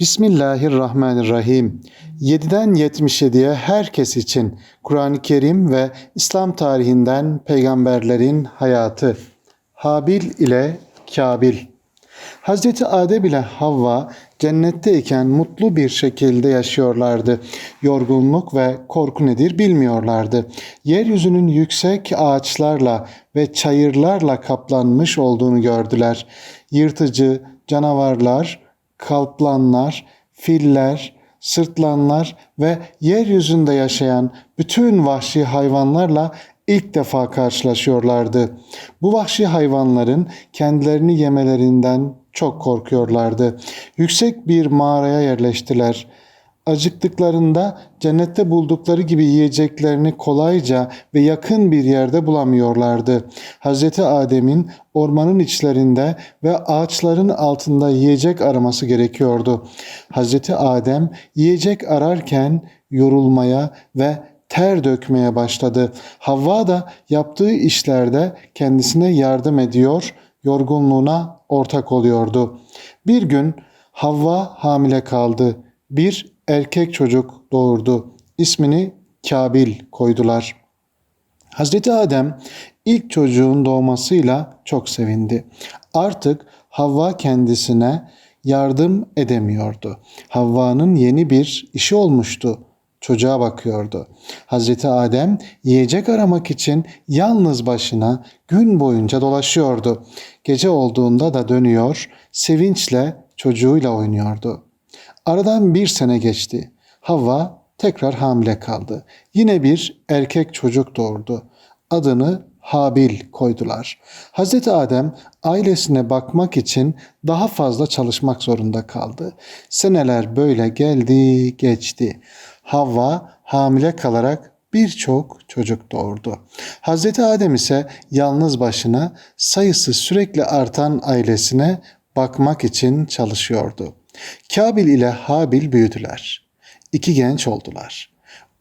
Bismillahirrahmanirrahim. 7'den 77'ye herkes için Kur'an-ı Kerim ve İslam tarihinden peygamberlerin hayatı. Habil ile Kabil. Hazreti Adem ile Havva cennetteyken mutlu bir şekilde yaşıyorlardı. Yorgunluk ve korku nedir bilmiyorlardı. Yeryüzünün yüksek ağaçlarla ve çayırlarla kaplanmış olduğunu gördüler. Yırtıcı canavarlar, kalplanlar, filler, sırtlanlar ve yeryüzünde yaşayan bütün vahşi hayvanlarla ilk defa karşılaşıyorlardı. Bu vahşi hayvanların kendilerini yemelerinden çok korkuyorlardı. Yüksek bir mağaraya yerleştiler. Acıktıklarında cennette buldukları gibi yiyeceklerini kolayca ve yakın bir yerde bulamıyorlardı. Hz. Adem'in ormanın içlerinde ve ağaçların altında yiyecek araması gerekiyordu. Hz. Adem yiyecek ararken yorulmaya ve ter dökmeye başladı. Havva da yaptığı işlerde kendisine yardım ediyor, yorgunluğuna ortak oluyordu. Bir gün Havva hamile kaldı. Bir erkek çocuk doğurdu. İsmini Kabil koydular. Hazreti Adem ilk çocuğun doğmasıyla çok sevindi. Artık Havva kendisine yardım edemiyordu. Havva'nın yeni bir işi olmuştu. Çocuğa bakıyordu. Hazreti Adem yiyecek aramak için yalnız başına gün boyunca dolaşıyordu. Gece olduğunda da dönüyor, sevinçle çocuğuyla oynuyordu. Aradan bir sene geçti. Havva tekrar hamile kaldı. Yine bir erkek çocuk doğurdu. Adını Habil koydular. Hazreti Adem ailesine bakmak için daha fazla çalışmak zorunda kaldı. Seneler böyle geldi geçti. Havva hamile kalarak birçok çocuk doğurdu. Hazreti Adem ise yalnız başına sayısı sürekli artan ailesine bakmak için çalışıyordu. Kabil ile Habil büyüdüler. İki genç oldular.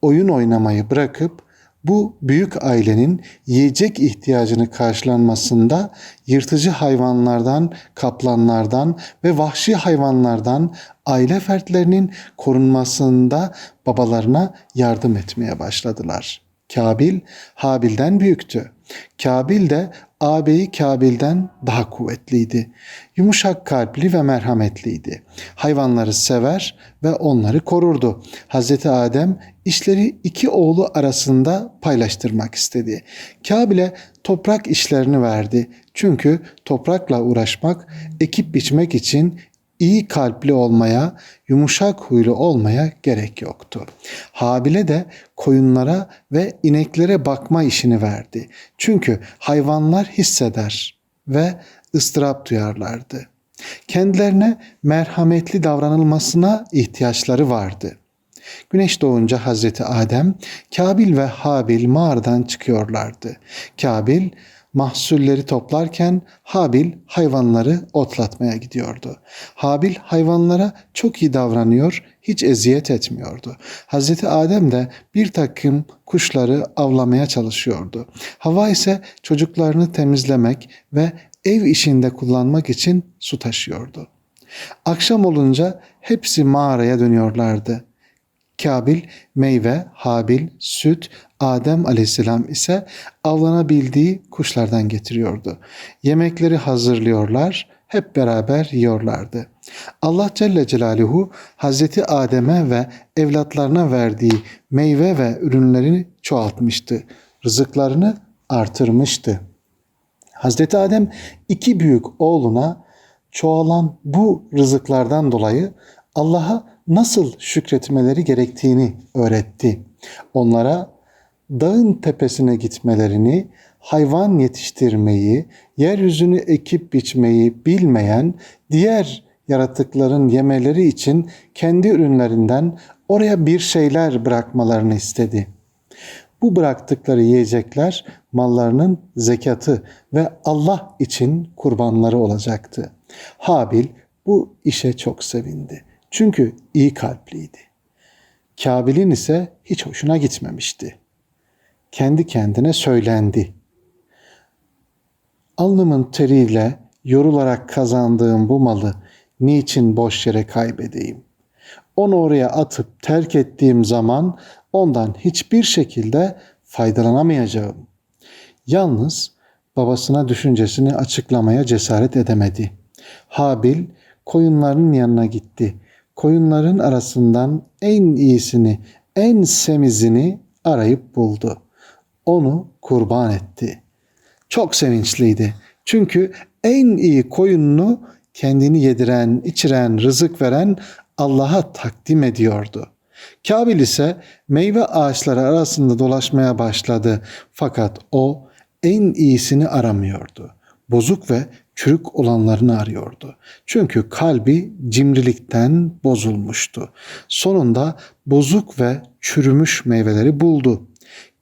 Oyun oynamayı bırakıp bu büyük ailenin yiyecek ihtiyacını karşılanmasında yırtıcı hayvanlardan, kaplanlardan ve vahşi hayvanlardan aile fertlerinin korunmasında babalarına yardım etmeye başladılar. Kabil Habil'den büyüktü. Kabil de ağabeyi Kabil'den daha kuvvetliydi. Yumuşak kalpli ve merhametliydi. Hayvanları sever ve onları korurdu. Hazreti Adem işleri iki oğlu arasında paylaştırmak istedi. Kabil'e toprak işlerini verdi. Çünkü toprakla uğraşmak, ekip biçmek için iyi kalpli olmaya, yumuşak huylu olmaya gerek yoktu. Habil'e de koyunlara ve ineklere bakma işini verdi. Çünkü hayvanlar hisseder ve ıstırap duyarlardı. Kendilerine merhametli davranılmasına ihtiyaçları vardı. Güneş doğunca Hazreti Adem, Kabil ve Habil mağaradan çıkıyorlardı. Kabil mahsulleri toplarken Habil hayvanları otlatmaya gidiyordu. Habil hayvanlara çok iyi davranıyor, hiç eziyet etmiyordu. Hazreti Adem de bir takım kuşları avlamaya çalışıyordu. Hava ise çocuklarını temizlemek ve ev işinde kullanmak için su taşıyordu. Akşam olunca hepsi mağaraya dönüyorlardı. Kabil meyve, Habil süt, Adem aleyhisselam ise avlanabildiği kuşlardan getiriyordu. Yemekleri hazırlıyorlar, hep beraber yiyorlardı. Allah Celle Celaluhu Hazreti Adem'e ve evlatlarına verdiği meyve ve ürünlerini çoğaltmıştı. Rızıklarını artırmıştı. Hazreti Adem iki büyük oğluna çoğalan bu rızıklardan dolayı Allah'a nasıl şükretmeleri gerektiğini öğretti. Onlara dağın tepesine gitmelerini, hayvan yetiştirmeyi, yeryüzünü ekip biçmeyi bilmeyen diğer yaratıkların yemeleri için kendi ürünlerinden oraya bir şeyler bırakmalarını istedi. Bu bıraktıkları yiyecekler mallarının zekatı ve Allah için kurbanları olacaktı. Habil bu işe çok sevindi. Çünkü iyi kalpliydi. Kabil'in ise hiç hoşuna gitmemişti. Kendi kendine söylendi. Alnımın teriyle yorularak kazandığım bu malı niçin boş yere kaybedeyim? Onu oraya atıp terk ettiğim zaman ondan hiçbir şekilde faydalanamayacağım. Yalnız babasına düşüncesini açıklamaya cesaret edemedi. Habil koyunların yanına gitti. Koyunların arasından en iyisini, en semizini arayıp buldu. Onu kurban etti. Çok sevinçliydi. Çünkü en iyi koyununu kendini yediren, içiren, rızık veren Allah'a takdim ediyordu. Kabil ise meyve ağaçları arasında dolaşmaya başladı. Fakat o en iyisini aramıyordu. Bozuk ve çürük olanlarını arıyordu. Çünkü kalbi cimrilikten bozulmuştu. Sonunda bozuk ve çürümüş meyveleri buldu.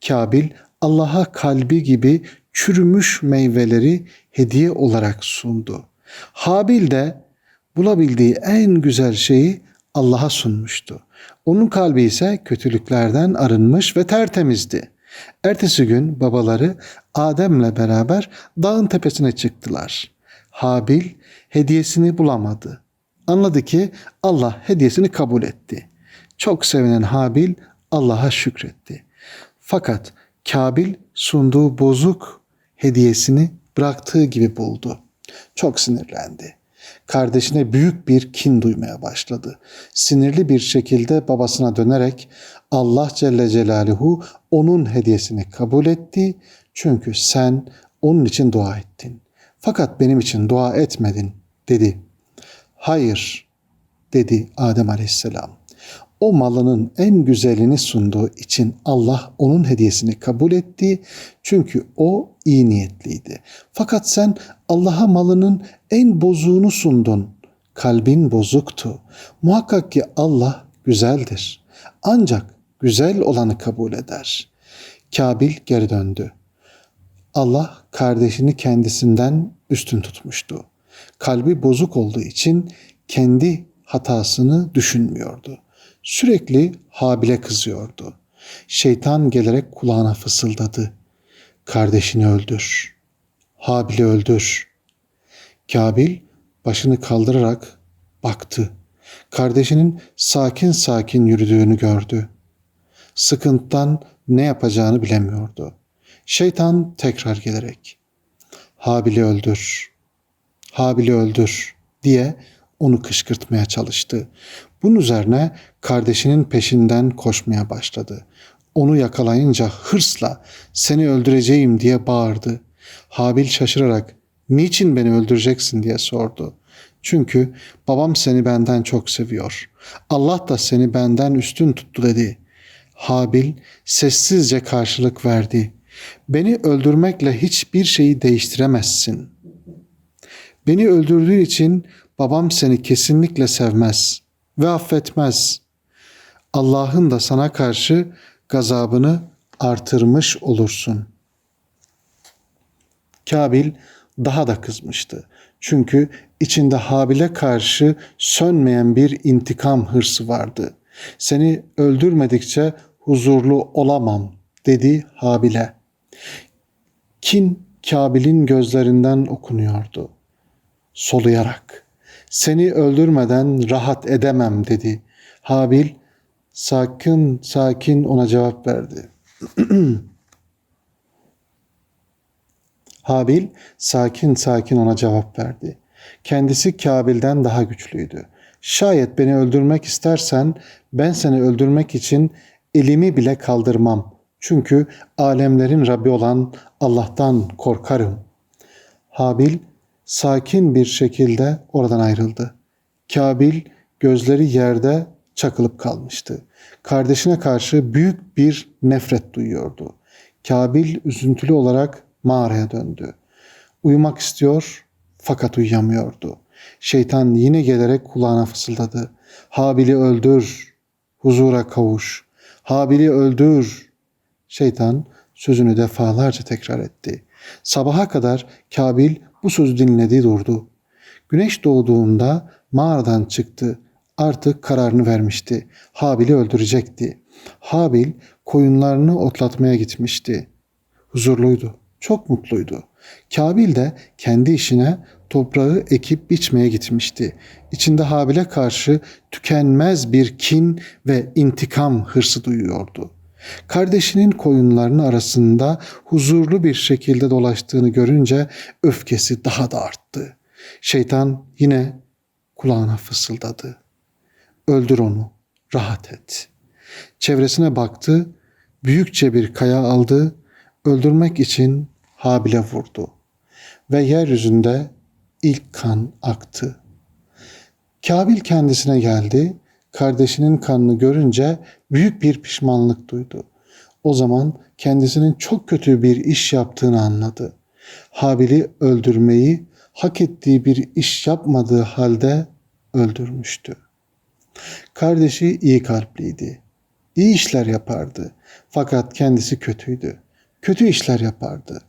Kabil Allah'a kalbi gibi çürümüş meyveleri hediye olarak sundu. Habil de bulabildiği en güzel şeyi Allah'a sunmuştu. Onun kalbi ise kötülüklerden arınmış ve tertemizdi. Ertesi gün babaları Adem'le beraber dağın tepesine çıktılar. Habil hediyesini bulamadı. Anladı ki Allah hediyesini kabul etti. Çok sevinen Habil Allah'a şükretti. Fakat Kabil sunduğu bozuk hediyesini bıraktığı gibi buldu. Çok sinirlendi. Kardeşine büyük bir kin duymaya başladı. Sinirli bir şekilde babasına dönerek Allah Celle Celaluhu onun hediyesini kabul etti. Çünkü sen onun için dua ettin. Fakat benim için dua etmedin dedi. Hayır dedi Adem Aleyhisselam. O malının en güzelini sunduğu için Allah onun hediyesini kabul etti. Çünkü o iyi niyetliydi. Fakat sen Allah'a malının en bozuğunu sundun. Kalbin bozuktu. Muhakkak ki Allah güzeldir. Ancak güzel olanı kabul eder. Kabil geri döndü. Allah kardeşini kendisinden üstün tutmuştu. Kalbi bozuk olduğu için kendi hatasını düşünmüyordu. Sürekli Habil'e kızıyordu. Şeytan gelerek kulağına fısıldadı. Kardeşini öldür. Habil'i öldür. Kabil başını kaldırarak baktı. Kardeşinin sakin sakin yürüdüğünü gördü. Sıkıntıdan ne yapacağını bilemiyordu. Şeytan tekrar gelerek Habil'i öldür, Habil'i öldür diye onu kışkırtmaya çalıştı. Bunun üzerine kardeşinin peşinden koşmaya başladı. Onu yakalayınca hırsla seni öldüreceğim diye bağırdı. Habil şaşırarak niçin beni öldüreceksin diye sordu. Çünkü babam seni benden çok seviyor. Allah da seni benden üstün tuttu dedi. Habil sessizce karşılık verdi. Beni öldürmekle hiçbir şeyi değiştiremezsin. Beni öldürdüğün için babam seni kesinlikle sevmez ve affetmez. Allah'ın da sana karşı gazabını artırmış olursun. Kabil daha da kızmıştı. Çünkü içinde Habil'e karşı sönmeyen bir intikam hırsı vardı. Seni öldürmedikçe huzurlu olamam dedi Habil'e. Kin Kabil'in gözlerinden okunuyordu. Soluyarak seni öldürmeden rahat edemem dedi. Habil sakin sakin ona cevap verdi. Habil sakin sakin ona cevap verdi. Kendisi Kabil'den daha güçlüydü. Şayet beni öldürmek istersen ben seni öldürmek için elimi bile kaldırmam. Çünkü alemlerin Rabbi olan Allah'tan korkarım. Habil sakin bir şekilde oradan ayrıldı. Kabil gözleri yerde çakılıp kalmıştı. Kardeşine karşı büyük bir nefret duyuyordu. Kabil üzüntülü olarak mağaraya döndü. Uyumak istiyor fakat uyuyamıyordu. Şeytan yine gelerek kulağına fısıldadı. Habil'i öldür, huzura kavuş. Habil'i öldür. Şeytan sözünü defalarca tekrar etti. Sabaha kadar Kabil bu sözü dinledi durdu. Güneş doğduğunda mağaradan çıktı. Artık kararını vermişti. Habil'i öldürecekti. Habil koyunlarını otlatmaya gitmişti. Huzurluydu çok mutluydu. Kabil de kendi işine toprağı ekip biçmeye gitmişti. İçinde Habil'e karşı tükenmez bir kin ve intikam hırsı duyuyordu. Kardeşinin koyunlarının arasında huzurlu bir şekilde dolaştığını görünce öfkesi daha da arttı. Şeytan yine kulağına fısıldadı. Öldür onu, rahat et. Çevresine baktı, büyükçe bir kaya aldı, öldürmek için Habil'e vurdu. Ve yeryüzünde ilk kan aktı. Kabil kendisine geldi, kardeşinin kanını görünce büyük bir pişmanlık duydu. O zaman kendisinin çok kötü bir iş yaptığını anladı. Habil'i öldürmeyi hak ettiği bir iş yapmadığı halde öldürmüştü. Kardeşi iyi kalpliydi. İyi işler yapardı. Fakat kendisi kötüydü. Kötü işler yapardı.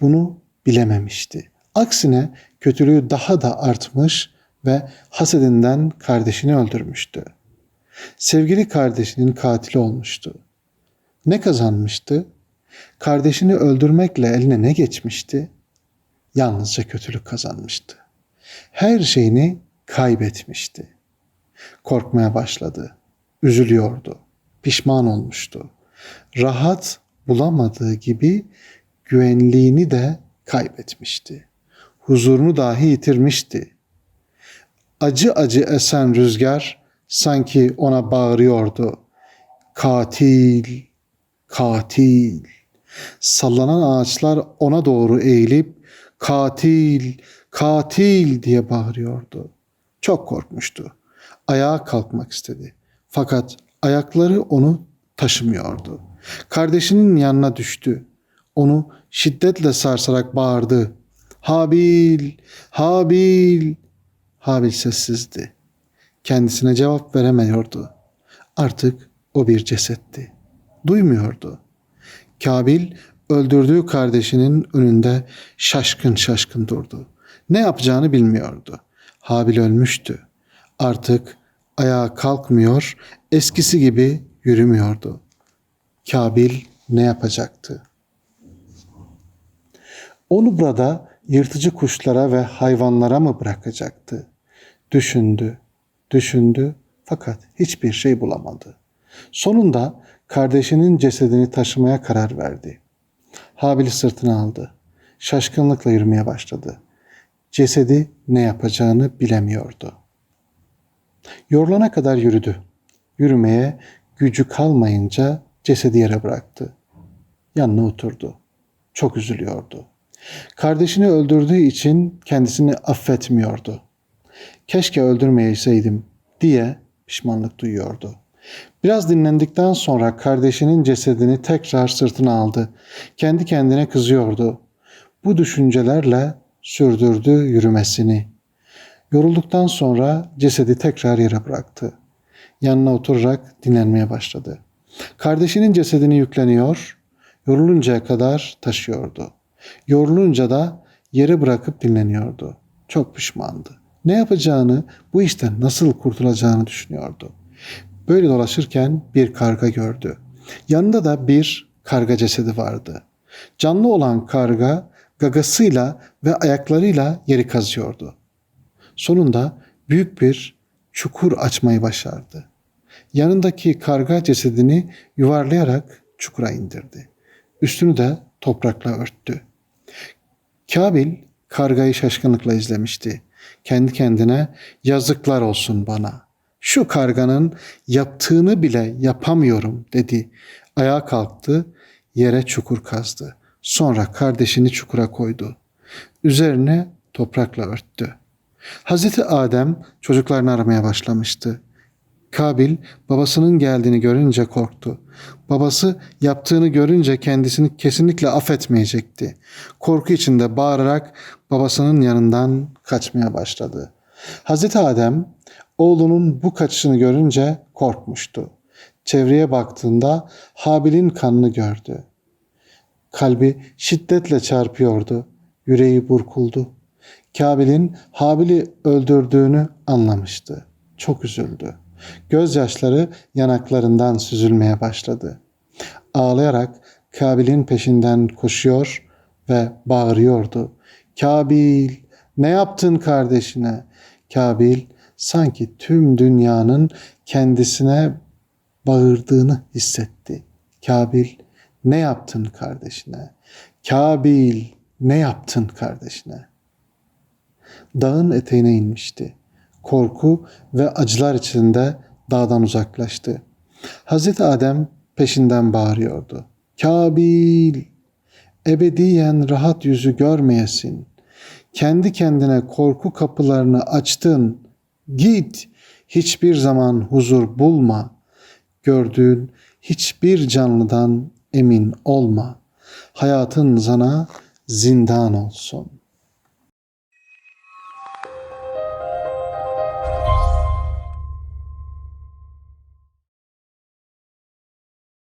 Bunu bilememişti. Aksine kötülüğü daha da artmış ve hasedinden kardeşini öldürmüştü. Sevgili kardeşinin katili olmuştu. Ne kazanmıştı? Kardeşini öldürmekle eline ne geçmişti? Yalnızca kötülük kazanmıştı. Her şeyini kaybetmişti. Korkmaya başladı. Üzülüyordu. Pişman olmuştu. Rahat bulamadığı gibi güvenliğini de kaybetmişti. Huzurunu dahi yitirmişti. Acı acı esen rüzgar sanki ona bağırıyordu. Katil, katil. Sallanan ağaçlar ona doğru eğilip katil, katil diye bağırıyordu. Çok korkmuştu. Ayağa kalkmak istedi. Fakat ayakları onu taşımıyordu. Kardeşinin yanına düştü. Onu şiddetle sarsarak bağırdı. Habil, Habil. Habil sessizdi. Kendisine cevap veremiyordu. Artık o bir cesetti. Duymuyordu. Kabil öldürdüğü kardeşinin önünde şaşkın şaşkın durdu. Ne yapacağını bilmiyordu. Habil ölmüştü. Artık ayağa kalkmıyor, eskisi gibi yürümüyordu. Kabil ne yapacaktı? Onu burada yırtıcı kuşlara ve hayvanlara mı bırakacaktı? Düşündü, düşündü fakat hiçbir şey bulamadı. Sonunda kardeşinin cesedini taşımaya karar verdi. Habil'i sırtına aldı. Şaşkınlıkla yürümeye başladı. Cesedi ne yapacağını bilemiyordu. Yorulana kadar yürüdü. Yürümeye gücü kalmayınca cesedi yere bıraktı. Yanına oturdu. Çok üzülüyordu. Kardeşini öldürdüğü için kendisini affetmiyordu. Keşke öldürmeyeseydim diye pişmanlık duyuyordu. Biraz dinlendikten sonra kardeşinin cesedini tekrar sırtına aldı. Kendi kendine kızıyordu. Bu düşüncelerle sürdürdü yürümesini. Yorulduktan sonra cesedi tekrar yere bıraktı. Yanına oturarak dinlenmeye başladı. Kardeşinin cesedini yükleniyor, yoruluncaya kadar taşıyordu. Yorulunca da yere bırakıp dinleniyordu. Çok pişmandı. Ne yapacağını, bu işten nasıl kurtulacağını düşünüyordu. Böyle dolaşırken bir karga gördü. Yanında da bir karga cesedi vardı. Canlı olan karga gagasıyla ve ayaklarıyla yeri kazıyordu. Sonunda büyük bir çukur açmayı başardı. Yanındaki karga cesedini yuvarlayarak çukura indirdi. Üstünü de toprakla örttü. Kabil kargayı şaşkınlıkla izlemişti. Kendi kendine yazıklar olsun bana. Şu karganın yaptığını bile yapamıyorum dedi. Ayağa kalktı, yere çukur kazdı. Sonra kardeşini çukura koydu. Üzerine toprakla örttü. Hazreti Adem çocuklarını aramaya başlamıştı. Kabil babasının geldiğini görünce korktu. Babası yaptığını görünce kendisini kesinlikle affetmeyecekti. Korku içinde bağırarak babasının yanından kaçmaya başladı. Hazreti Adem oğlunun bu kaçışını görünce korkmuştu. Çevreye baktığında Habil'in kanını gördü. Kalbi şiddetle çarpıyordu. Yüreği burkuldu. Kabil'in Habil'i öldürdüğünü anlamıştı. Çok üzüldü. Gözyaşları yanaklarından süzülmeye başladı. Ağlayarak Kabil'in peşinden koşuyor, ve bağırıyordu. Kabil ne yaptın kardeşine? Kabil sanki tüm dünyanın kendisine bağırdığını hissetti. Kabil ne yaptın kardeşine? Kabil ne yaptın kardeşine? Dağın eteğine inmişti. Korku ve acılar içinde dağdan uzaklaştı. Hazreti Adem peşinden bağırıyordu. Kabil, ebediyen rahat yüzü görmeyesin. Kendi kendine korku kapılarını açtın. Git, hiçbir zaman huzur bulma. Gördüğün hiçbir canlıdan emin olma. Hayatın sana zindan olsun.''